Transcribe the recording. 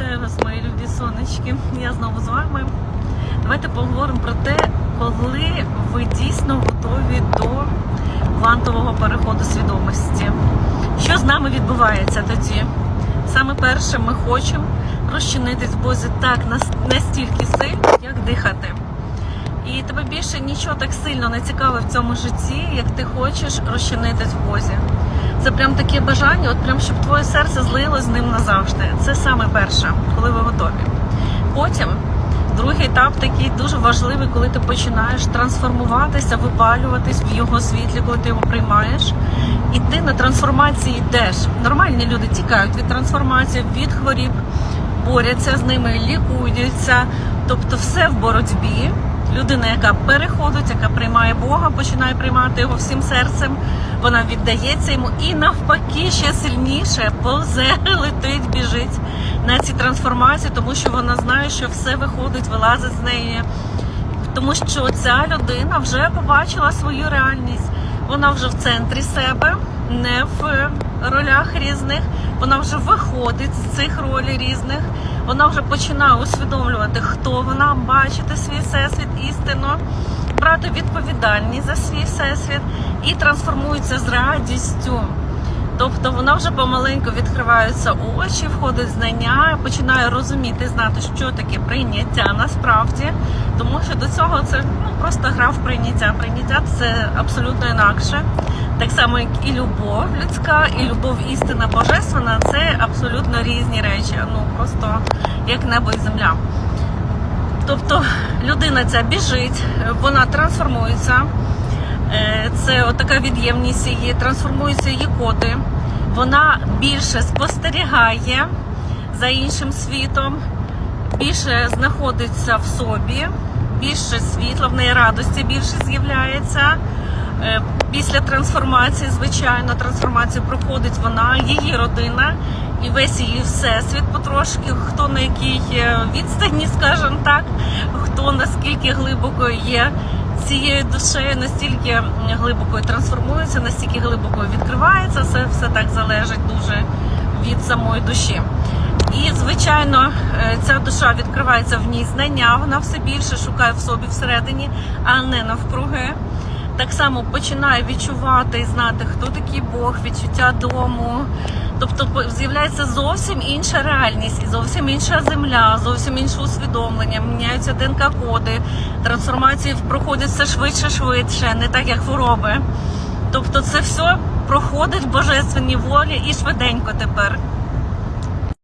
Вітаю вас, мої любі сонечки. Я знову з вами. Давайте поговоримо про те, коли ви дійсно готові до квантового переходу свідомості. Що з нами відбувається тоді? Саме перше, ми хочемо розчинитись в Бозі так настільки сильно, як дихати. І тебе більше нічого так сильно не цікавить в цьому житті, як ти хочеш розчинитись в Бозі. Це прям таке бажання, от прям щоб твоє серце злилось з ним назавжди. Це саме перше, коли ви готові. Потім другий етап такий дуже важливий, коли ти починаєш трансформуватися, випалюватись в його світлі, коли ти його приймаєш. І ти на трансформації йдеш. Нормальні люди тікають від трансформації, від хворіб, борються з ними, лікуються. Тобто все в боротьбі. Людина, яка переходить, яка приймає Бога, починає приймати його всім серцем, вона віддається йому і навпаки ще сильніше повзе, летить, біжить на ці трансформації, тому що вона знає, що все виходить, вилазить з неї. Тому що ця людина вже побачила свою реальність. Вона вже в центрі себе, не в ролях різних. Вона вже виходить з цих ролей різних. Вона вже починає усвідомлювати, хто вона, бачити свій всесвіт істинно, брати відповідальність за свій всесвіт і трансформується з радістю. Тобто вона вже помаленьку відкриваються очі, входить знання, починає розуміти, знати, що таке прийняття насправді. Тому що до цього це ну, просто гра в прийняття. Прийняття це абсолютно інакше. Так само, як і любов людська, і любов істина божественна це абсолютно різні речі. Ну просто як небо і земля. Тобто людина ця біжить, вона трансформується. Е, Це така від'ємність її, трансформуються її коди. Вона більше спостерігає за іншим світом, більше знаходиться в собі, більше світла, в неї радості більше з'являється. Е, Після трансформації, звичайно, трансформацію проходить вона, її родина і весь її всесвіт потрошки, хто на якій е, відстані, скажімо так, хто наскільки глибоко є цією душею, настільки глибоко трансформується, настільки глибоко відкривається. Це все так залежить дуже від самої душі. І, звичайно, е, ця душа відкривається в ній знання, вона все більше шукає в собі всередині, а не навкруги. Так само починає відчувати і знати, хто такий Бог, відчуття дому. Тобто з'являється зовсім інша реальність, зовсім інша земля, зовсім інше усвідомлення, міняються ДНК-коди, трансформації проходять все швидше, швидше, не так як хвороби. Тобто це все проходить в божественній волі і швиденько тепер.